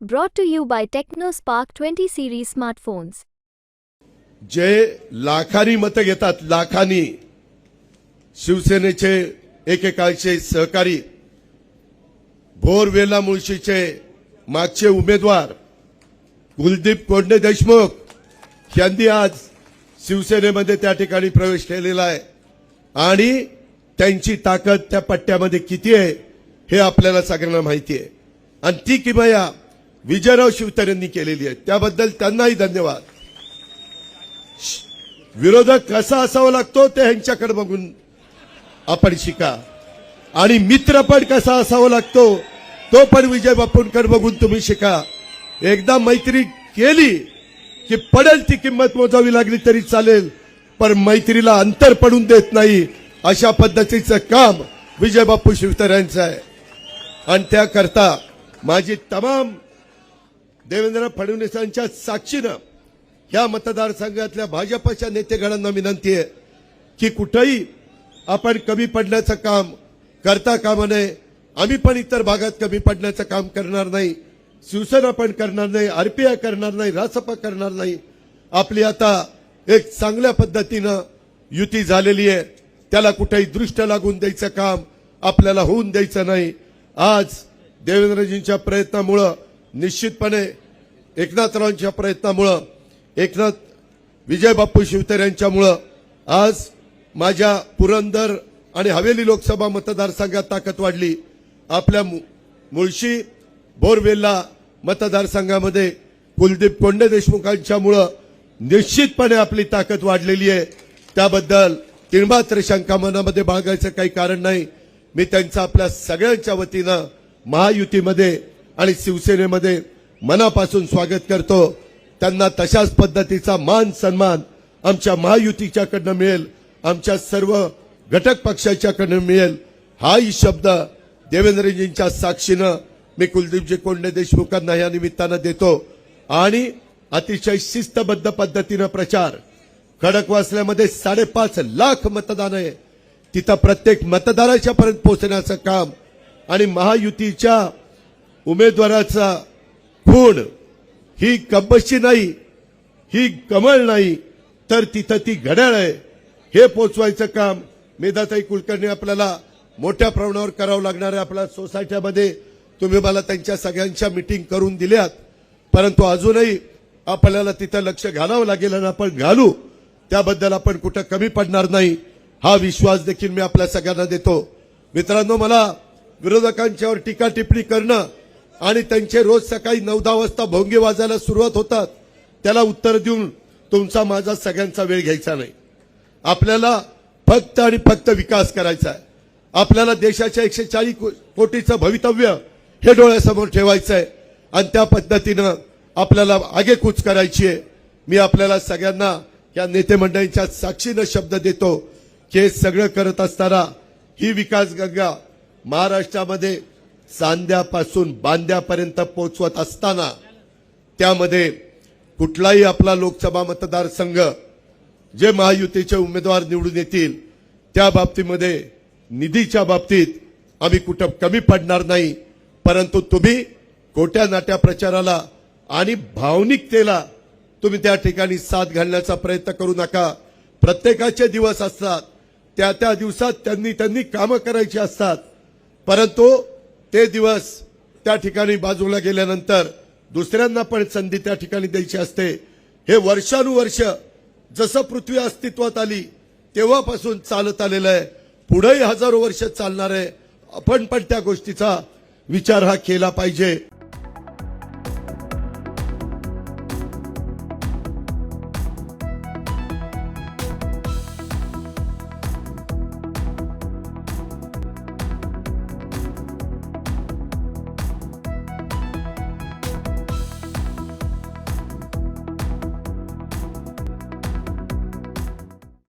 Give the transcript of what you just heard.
Brought to you by TechnoSpark 20 series smartphones. जे लाखानी मतं घेतात लाखानी शिवसेनेचे एकेकाळचे सहकारी भोरवेला मुळशीचे मागचे उमेदवार कुलदीप कोंडे देशमुख यांनी आज शिवसेनेमध्ये त्या ठिकाणी प्रवेश केलेला आहे आणि त्यांची ताकद त्या पट्ट्यामध्ये किती आहे हे आपल्याला सगळ्यांना माहिती आहे आणि ती किमया विजयराव शिवतरेंनी केलेली आहे त्याबद्दल त्यांनाही धन्यवाद. विरोधक कसा असावा लागतो ते ह्यांच्याकडे बघून आपण शिका. आणि मित्र पण कसा असावा लागतो तो पण विजय बापूंकडे बघून तुम्ही शिका. एकदा मैत्री केली की पडेल ती किंमत मोजावी लागली तरी चालेल पण मैत्रीला अंतर पडून देत नाही अशा पद्धतीचं काम विजय बापू शिवतर यांचं आहे. आणि त्याकरता माझी तमाम देवेंद्र फडणवीसांच्या साक्षीनं या मतदारसंघातल्या भाजपच्या नेतेगणांना विनंती आहे की कुठंही आपण कमी पडण्याचं काम करता कामा नये. आम्ही पण इतर भागात कमी पडण्याचं काम करणार नाही. शिवसेना पण करणार नाही. आरपीआय करणार नाही. रासपा करणार नाही. आपली आता एक चांगल्या पद्धतीनं युती झालेली आहे. त्याला कुठेही दृष्ट लागून द्यायचं काम आपल्याला होऊन द्यायचं नाही. आज देवेंद्रजींच्या प्रयत्नामुळं निश्चितपणे एकनाथरावांच्या प्रयत्नामुळं एकनाथ विजय बापू शिवतर यांच्यामुळं आज माझ्या पुरंदर आणि हवेली लोकसभा मतदारसंघात ताकद वाढली. आपल्या मु- मुळशी बोरवेल्ला मतदारसंघामध्ये कुलदीप कोंडे देशमुखांच्यामुळं निश्चितपणे आपली ताकद वाढलेली आहे. त्याबद्दल तिळमात्र शंका मनामध्ये बाळगायचं काही कारण नाही. मी त्यांचा आपल्या सगळ्यांच्या वतीनं महायुतीमध्ये आणि शिवसेनेमध्ये मनापासून स्वागत करतो. त्यांना तशाच पद्धतीचा मान सन्मान आमच्या महायुतीच्याकडनं मिळेल. आमच्या सर्व घटक पक्षाच्याकडनं मिळेल. हाही शब्द देवेंद्रजींच्या साक्षीनं मी कुलदीपजी कोंडे देशमुखांना या निमित्तानं देतो. आणि अतिशय शिस्तबद्ध पद्धतीनं प्रचार. खडकवासल्यामध्ये साडेपाच लाख मतदान आहे. तिथं प्रत्येक मतदाराच्या पर्यंत पोहोचण्याचं काम आणि महायुतीच्या उमेदवाराचा खूण ही कंबशी नाही ही कमळ नाही तर तिथं ती घड्याळ आहे. हे पोचवायचं काम मेधाताई कुलकर्णी आपल्याला मोठ्या प्रमाणावर करावं लागणार आहे. आपल्या सोसायट्यामध्ये तुम्ही मला त्यांच्या सगळ्यांच्या मिटिंग करून दिल्यात. परंतु अजूनही आपल्याला तिथं लक्ष घालावं लागेल आणि आपण घालू. त्याबद्दल आपण कुठं कमी पडणार नाही. हा विश्वास देखील मी आपल्या सगळ्यांना देतो. मित्रांनो मला विरोधकांच्यावर टीका टिप्पणी करणं आणि त्यांचे रोज सकाळी नऊ दहा वाजता भोंगे वाजायला सुरुवात होतात. त्याला उत्तर देऊन तुमचा माझा सगळ्यांचा वेळ घ्यायचा नाही. आपल्याला फक्त आणि फक्त विकास करायचा आहे. आपल्याला देशाच्या एकशे चाळीस कोटीचं भवितव्य हे डोळ्यासमोर ठेवायचं आहे आणि त्या पद्धतीनं आपल्याला आगेकूच करायची आहे. मी आपल्याला सगळ्यांना या नेते मंडळींच्या साक्षीनं शब्द देतो की हे सगळं करत असताना ही विकास गंगा महाराष्ट्रामध्ये चांद्यापासून बांद्यापर्यंत पोहोचवत असताना त्यामध्ये कुठलाही आपला लोकसभा मतदारसंघ जे महायुतीचे उमेदवार निवडून येतील त्या बाबतीमध्ये निधीच्या बाबतीत आम्ही कुठं कमी पडणार नाही. परंतु तुम्ही कोट्या नाट्या प्रचाराला आणि भावनिकतेला तुम्ही त्या ठिकाणी साथ घालण्याचा प्रयत्न करू नका. प्रत्येकाचे दिवस असतात. त्या त्या दिवसात त्यांनी त्यांनी कामं करायची असतात. परंतु ते दिवस त्या ठिकाणी बाजूला गेल्यानंतर दुसऱ्यांना पण संधी त्या ठिकाणी द्यायची असते. हे वर्षानुवर्ष जसं पृथ्वी अस्तित्वात आली तेव्हापासून चालत आलेलं आहे. पुढेही हजारो वर्ष चालणार आहे. आपण पण त्या गोष्टीचा विचार हा केला पाहिजे.